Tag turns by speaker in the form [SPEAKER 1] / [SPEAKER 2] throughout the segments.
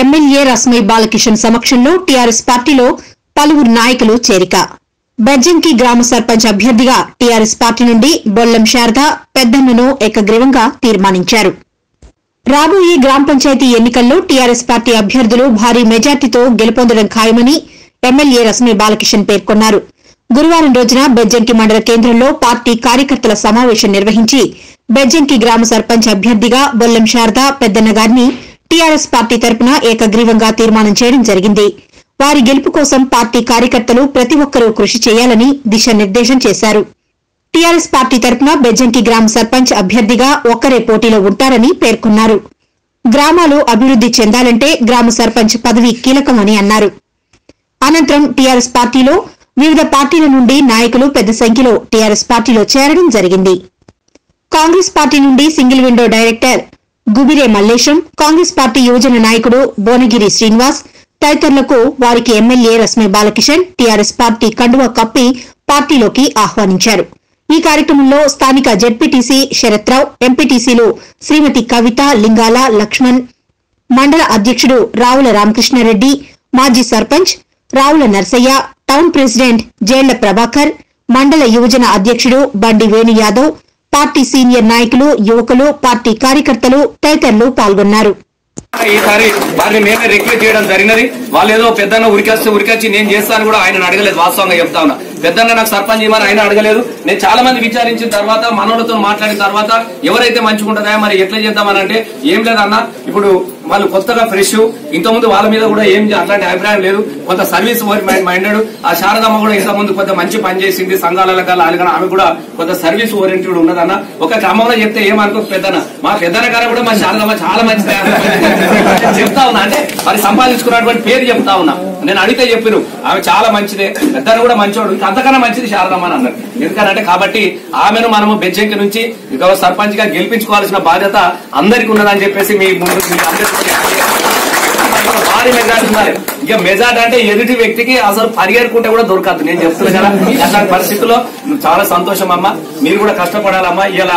[SPEAKER 1] MLA రస్మై Balakishan సమక్షంలో TRS పార్టీలో పలువురు నాయకులు చేరిక. బెజ్జంకి గ్రామ సర్పంచ్ అభ్యర్థిగా టీఆర్ఎస్ పార్టీ నుండి బొల్లం శారద పెద్దన్నను ఏకగ్రీవంగా తీర్మానించారు. రాబోయే గ్రామ పంచాయతీ ఎన్నికల్లో టీఆర్ఎస్ పార్టీ అభ్యర్థులు భారీ మెజార్టీతో గెలుపొందడం ఖాయమని ఎమ్మెల్యే రస్మి బాలకిషన్ పేర్కొన్నారు. గురువారం రోజున బెజ్జంకి మండల కేంద్రంలో పార్టీ కార్యకర్తల సమావేశం నిర్వహించి బెజ్జంకి గ్రామ సర్పంచ్ అభ్యర్థిగా బొల్లం శారద పెద్దన్న గారిని టీఆర్ఎస్ పార్టీ తరపున ఏకగ్రీవంగా తీర్మానం చేయడం జరిగింది. వారి గెలుపు కోసం పార్టీ కార్యకర్తలు ప్రతి ఒక్కరూ కృషి చేయాలని దిశానిర్దేశం చేశారు. టీఆర్ఎస్ పార్టీ తరపున బెజ్జంకి గ్రామ సర్పంచ్ అభ్యర్థిగా ఒక్కరే పోటీలో ఉంటారని పేర్కొన్నారు. గ్రామాలు అభివృద్ది చెందాలంటే గ్రామ సర్పంచ్ పదవి కీలకమని అన్నారు. అనంతరం టీఆర్ఎస్ పార్టీలో వివిధ పార్టీల నుండి నాయకులు పెద్ద సంఖ్యలో టీఆర్ఎస్ పార్టీలో చేరడం జరిగింది. కాంగ్రెస్ పార్టీ నుండి single window director Gubire Mallesham Congress party యువజన నాయకుడు బోనగిరి శ్రీనివాస్ తదితరులకు వారికి MLA Rasme Balakishan TRS party కండువా కప్పి పార్టీలోకి ఆహ్వానించారు. ఈ కార్యక్రమంలో స్థానిక జెడ్పీటీసీ శరత్రావు ఎంపీటీసీలు శ్రీమతి కవిత లింగాల లక్ష్మణ్ మండల అధ్యక్షుడు రావుల రామకృష్ణారెడ్డి మాజీ సర్పంచ్ రావుల నర్సయ్య టౌన్ ప్రెసిడెంట్ జేళ్ళ ప్రభాకర్ మండల యువజన అధ్యక్షుడు బండి వేణు యాదవ్ పార్టీ సీనియర్ నాయకులు యువకులు పార్టీ కార్యకర్తలు తదితరులు పాల్గొన్నారు.
[SPEAKER 2] ఈసారి వారిని మేమే రిక్రూట్ చేయడం జరిగినది. వాళ్ళు ఏదో పెద్దన్న ఉరికేస్తే ఉరికొచ్చి నేను చేస్తాను కూడా ఆయన అడగలేదు వాస్తవంగా చెప్తా ఉన్నా. పెద్దన్న నాకు సర్పంచ్ చేయమని ఆయన అడగలేదు. నేను చాలా మంది విచారించిన తర్వాత మనోళ్ళతో మాట్లాడిన తర్వాత ఎవరైతే మంచుకుంటుందా మరి ఎట్లా చేద్దామని అంటే ఏం లేదన్న ఇప్పుడు వాళ్ళు కొత్తగా ఫ్రెష్ ఇంతకుముందు వాళ్ళ మీద కూడా ఏం అట్లాంటి అభిప్రాయం లేదు. కొంత సర్వీస్ ఓరియంటెడ్ మైండెడ్ ఆ శారదమ్మ కూడా ఇంతకుముందు కొంత మంచి పని చేసింది. సంఘాల కల్లా ఆమె కూడా కొంత సర్వీస్ ఓరియంటెడ్ ఉన్నదన్న ఒక క్రమంలో చెప్తే ఏమనుకో పెద్దన మా పెద్దన గారు కూడా మా శారదమ్మ చాలా మంచిది చెప్తా ఉన్నా. అంటే మరి సంపాదించుకున్నటువంటి పేరు చెప్తా ఉన్నా. నేను అడిగితే చెప్పిరు. ఆమె చాలా మంచిదే. పెద్దన కూడా మంచోడు. ఇంకా అంతకన్నా మంచిది శారదమ్మ అని అన్నారు. ఎందుకనంటే కాబట్టి ఆమెను మనము బెజ్జంకి నుంచి ఇక సర్పంచ్గా గెలిపించుకోవాల్సిన బాధ్యత అందరికీ ఉన్నదని చెప్పేసి మీ ముందు భారీ మెజార్టీ ఉన్నారు ఇక మెజార్టీ అంటే ఎదుటి వ్యక్తికి అసలు పరిగెడుకుంటే కూడా దొరకదు. నేను చెప్తున్నా కదా అట్లాంటి పరిస్థితుల్లో చాలా సంతోషం అమ్మా. మీరు కూడా కష్టపడాలమ్మా. ఇలా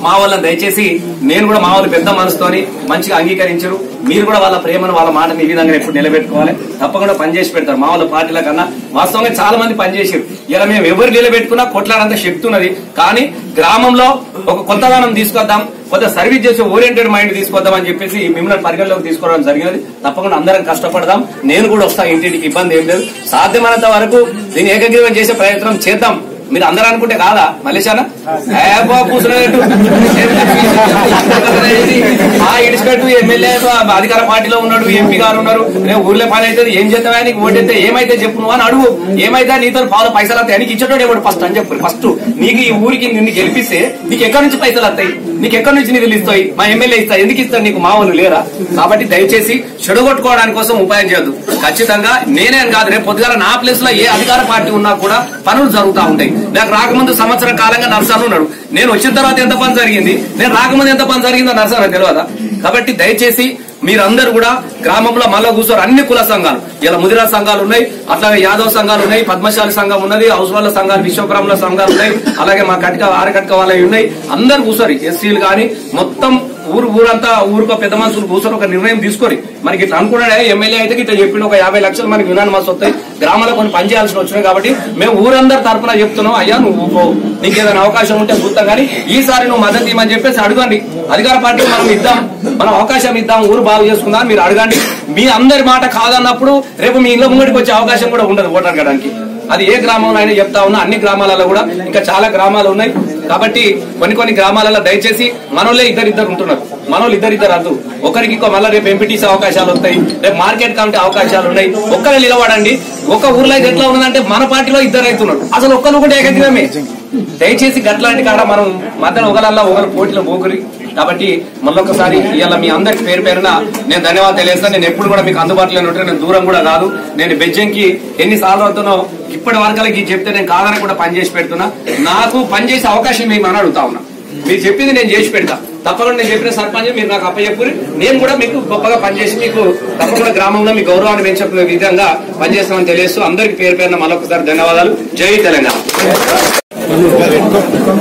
[SPEAKER 2] మా వాళ్ళని దయచేసి నేను కూడా మా వాళ్ళు పెద్ద మనసుతోని మంచిగా అంగీకరించరు. మీరు కూడా వాళ్ళ ప్రేమను వాళ్ళ మాటని ఈ విధంగా ఎప్పుడు నిలబెట్టుకోవాలి. తప్పకుండా పనిచేసి పెడతారు. మా వాళ్ళ పార్టీల కన్నా వాస్తవంగా చాలా మంది పనిచేసారు ఇలా మేము ఎవరు నిలబెట్టుకున్నా కొట్లాడంత శక్తి ఉన్నది. కానీ గ్రామంలో ఒక కొత్తదనం తీసుకొద్దాం కొంత సర్వీస్ చేసే ఓరియంటెడ్ మైండ్ తీసుకొద్దాం అని చెప్పేసి మిమ్మల్ని పరిగణలోకి తీసుకోవడం జరిగినది. తప్పకుండా అందరం కష్టపడదాం. నేను కూడా వస్తా ఇంటికి ఇబ్బంది ఏం లేదు. సాధ్యమైనంత వరకు దీన్ని ఏకగ్రీవం చేసే ప్రయత్నం చేద్దాం. మీరు అందరూ అనుకుంటే కాదా? మలేషానా కూర్చున్నట్టు ఆ ఇడిచిపెట్టు ఎమ్మెల్యే అధికార పార్టీలో ఉన్నాడు ఎంపీ గారు ఉన్నారు. రేపు ఊర్లో పని అవుతుంది ఏం చేద్దామా నీకు ఓటైతే ఏమైతే చెప్పు నువ్వు అని అడుగు. ఏమైతే నీతో పాలు పైసలు వస్తాయి నీకు ఇచ్చేటోడు ఎవడు ఫస్ట్ అని చెప్పు. ఫస్ట్ నీకు ఈ ఊరికి నిన్ను గెలిపిస్తే నీకు ఎక్కడి నుంచి పైసలు వస్తాయి? నీకు ఎక్కడి నుంచి నిధులు ఇస్తాయి? మా ఎమ్మెల్యే ఇస్తా ఎందుకు ఇస్తారు నీకు? మా వాళ్ళు లేరా? కాబట్టి దయచేసి చెడగొట్టుకోవడానికి కోసం ఉపాయం చేయదు ఖచ్చితంగా నేనే కాదు రేపు పొద్దుగాల నా ప్లేస్లో ఏ అధికార పార్టీ ఉన్నా కూడా పనులు జరుగుతూ ఉంటాయి. నాకు రాకముందు సంవత్సరం కాలంగా నర్సాను ఉన్నాడు. నేను వచ్చిన తర్వాత ఎంత పని జరిగింది? నేను రాకముందు ఎంత పని జరిగిందో నర్సాను తెలియదా? కాబట్టి దయచేసి మీరందరూ కూడా గ్రామంలో మళ్ళా కూర్చోరు. అన్ని కుల సంఘాలు. ఇలా ముదిరా సంఘాలు ఉన్నాయి అట్లాగే యాదవ్ సంఘాలు ఉన్నాయి పద్మశాలి సంఘం ఉన్నది హౌస్ వాళ్ళ సంఘాలు విశ్వబ్రహ్మల సంఘాలు ఉన్నాయి అలాగే మా కటిక ఆరకటిక వాళ్ళవి ఉన్నాయి. అందరు కూర్చోరు. ఎస్సీలు కానీ మొత్తం ఊరు ఊరంతా ఊరుకో పెద్ద మనుషులు కూర్చొని ఒక నిర్ణయం తీసుకొని మనకి ఇట్లా అనుకున్నాడే ఎమ్మెల్యే అయితే ఇట్లా చెప్పిన ఒక యాభై లక్షలు మనకి వినాన్ మాస్ వస్తాయి గ్రామాల్లో కొన్ని పని చేయాల్సి వచ్చినాయి కాబట్టి మేము ఊరందరి తరఫున చెప్తున్నాం అయ్యా నువ్వు ఊపో నీకేదైనా అవకాశం ఉంటే చూద్దాం కానీ ఈసారి నువ్వు మద్దతు ఇవ్వమని చెప్పేసి అడగండి. అధికార పార్టీ మనం ఇద్దాం మనం అవకాశం ఇద్దాం ఊరు బాగు చేసుకుందాం మీరు అడగండి. మీ అందరి మాట కాదన్నప్పుడు రేపు మీ ఇళ్ళ ముంగడికి వచ్చే అవకాశం కూడా ఉండదు ఓటర్ అడగడానికి అది ఏ గ్రామంలో అయినా చెప్తా ఉన్నా అన్ని గ్రామాలలో కూడా ఇంకా చాలా గ్రామాలు ఉన్నాయి. కాబట్టి కొన్ని కొన్ని గ్రామాలలో దయచేసి మనోళ్ళే ఇద్దరిద్దరు ఉంటున్నారు. మనోళ్ళు ఇద్దరిద్దరు అద్దు. ఒకరికి ఇంకో మళ్ళీ రేపు ఎంపీటీసీ అవకాశాలు వస్తాయి రేపు మార్కెట్ కమిటీ అవకాశాలు ఉన్నాయి. ఒక్కరే నిలబడండి. ఒక ఊర్లో అయితే ఎట్లా ఉన్నదంటే మన పార్టీలో ఇద్దరు అవుతున్నారు అసలు ఒక్కరు కూడా ఏకగ్రమే దయచేసి గట్లాంటి కాడ మనం మధ్యన ఒకరల్లా ఒకరు పోటీలో పోకరి. కాబట్టి మళ్ళొకసారి ఇవాళ మీ అందరికి పేరు పేరున నేను ధన్యవాదాలు తెలియజేస్తాను నేను ఎప్పుడు కూడా మీకు అందుబాటులో ఉంటాను నేను దూరం కూడా కాదు. నేను బెజ్జంకి ఎన్ని సార్లు అవుతానో ఇప్పటి వరకలకి చెప్తే నేను కాదని కూడా పనిచేసి పెడుతున్నా. నాకు పనిచేసే అవకాశం ఏమని అడుగుతా ఉన్నా. మీరు చెప్పింది నేను చేసి పెడతా. తప్పకుండా నేను చెప్పిన సర్పంచ్ మీరు నాకు అప్పచెప్పుకుని నేను కూడా మీకు గొప్పగా పనిచేసి మీకు తప్పకుండా గ్రామంలో మీ గౌరవాన్ని పెంచే విధంగా పనిచేస్తామని తెలియస్తూ అందరికి పేరు పేరున మరొకసారి ధన్యవాదాలు. జై తెలంగాణ.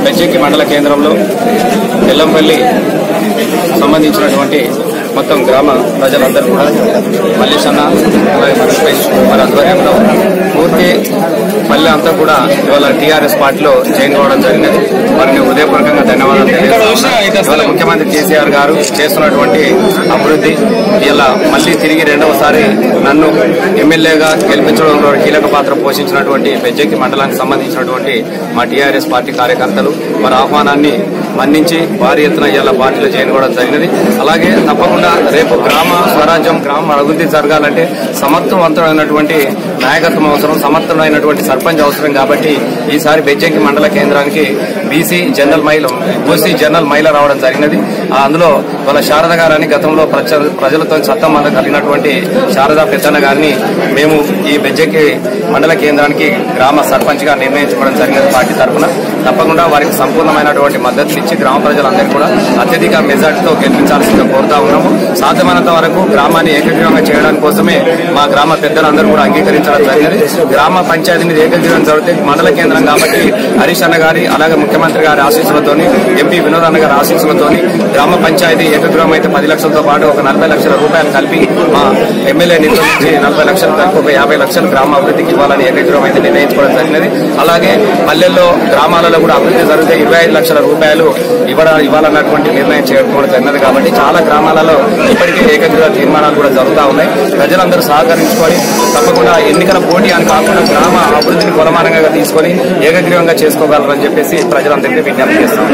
[SPEAKER 2] బెజ్జంకి మండల కేంద్రంలో ఎల్లంపల్లి సంబంధించినటువంటి మొత్తం గ్రామ ప్రజలందరూ కూడా మల్లేశన్న అలాగే మన వారి ఆధ్వర్యంలో పూర్తి మళ్ళీ అంతా కూడా ఇవాళ టీఆర్ఎస్ పార్టీలో జాయిన్ కావడం జరిగినది వారిని హృదయపూర్వకంగా ధన్యవాదాలు తెలియజేస్తున్నాను. ఇవాళ ముఖ్యమంత్రి కేసీఆర్ గారు చేస్తున్నటువంటి అభివృద్ధి ఇలా మళ్ళీ తిరిగి రెండవసారి నన్ను ఎమ్మెల్యేగా గెలిపించడంలో కీలక పాత్ర పోషించినటువంటి బెజ్జెక్కి మండలానికి సంబంధించినటువంటి మా టీఆర్ఎస్ పార్టీ కార్యకర్తలు వారి ఆహ్వానాన్ని మన్నించి భారీ ఎత్తున ఇవాళ పార్టీలో చేయడం కావడం జరిగినది అలాగే తప్పకుండా రేపు గ్రామ స్వరాజ్యం గ్రామ అభివృద్ధి జరగాలంటే సమర్థవంతమైనటువంటి నాయకత్వం అవసరం సమర్థమైనటువంటి సర్పంచ్ అవసరం కాబట్టి ఈసారి బెజ్జంకి మండల కేంద్రానికి బీసీ జనరల్ మహిళ ఓసీ జనరల్ మహిళ రావడం జరిగినది. అందులో వాళ్ళ శారద గారని గతంలో ప్రజలతో సత్తంబంధం కలిగినటువంటి శారదా పెద్దన్న గారిని మేము ఈ బెజ్జంకి మండల కేంద్రానికి గ్రామ సర్పంచ్గా నిర్ణయించుకోవడం జరిగినది పార్టీ తరఫున. తప్పకుండా వారికి సంపూర్ణమైనటువంటి మద్దతు నుంచి గ్రామ ప్రజలందరికీ కూడా అత్యధిక మెజార్టీతో గెలిపించాల్సిందిగా కోరుతా ఉన్నాము. సాధ్యమైనంత వరకు గ్రామాన్ని ఏకగ్రీవంగా చేయడానికి కోసమే మా గ్రామ పెద్దలందరూ కూడా అంగీకరించడం జరిగింది. గ్రామ పంచాయతీని ఏకగ్రీవం జరిగితే మండల కేంద్రం కాబట్టి హరీష్ అన్న గారి అలాగే ముఖ్యమంత్రి గారి ఆశీస్సులతోని ఎంపీ వినోద్ అన్న గారి ఆశీస్సులతోని గ్రామ పంచాయతీ ఏకగ్రీవం అయితే పది లక్షలతో పాటు ఒక నలభై లక్షల రూపాయలు కలిపి మా ఎమ్మెల్యే నిధుల నుంచి నలభై లక్షలు కలిపి ఒక యాభై లక్షలు గ్రామ అభివృద్ధికి ఇవ్వాలని ఏకగ్రీవం అయితే నిర్ణయించుకోవడం జరిగినది. అలాగే పల్లెల్లో గ్రామాలలో కూడా అభివృద్ధి జరిగితే ఇరవై ఐదు లక్షల రూపాయలు ఇవ్వడ ఇవ్వాలన్నటువంటి నిర్ణయం చేసుకోవడం జరిగినది కాబట్టి చాలా గ్రామాలలో ఇప్పటికే ఏకగ్రీవ తీర్మానాలు కూడా జరుగుతూ ఉన్నాయి. ప్రజలందరూ సహకరించుకొని తప్పకుండా ఎన్నికల పోటీ అని కాకుండా గ్రామ అభివృద్ధిని కొలమానంగా తీసుకొని ఏకగ్రీవంగా చేసుకోగలరని చెప్పేసి ప్రజలందరికీ విజ్ఞప్తి చేస్తాం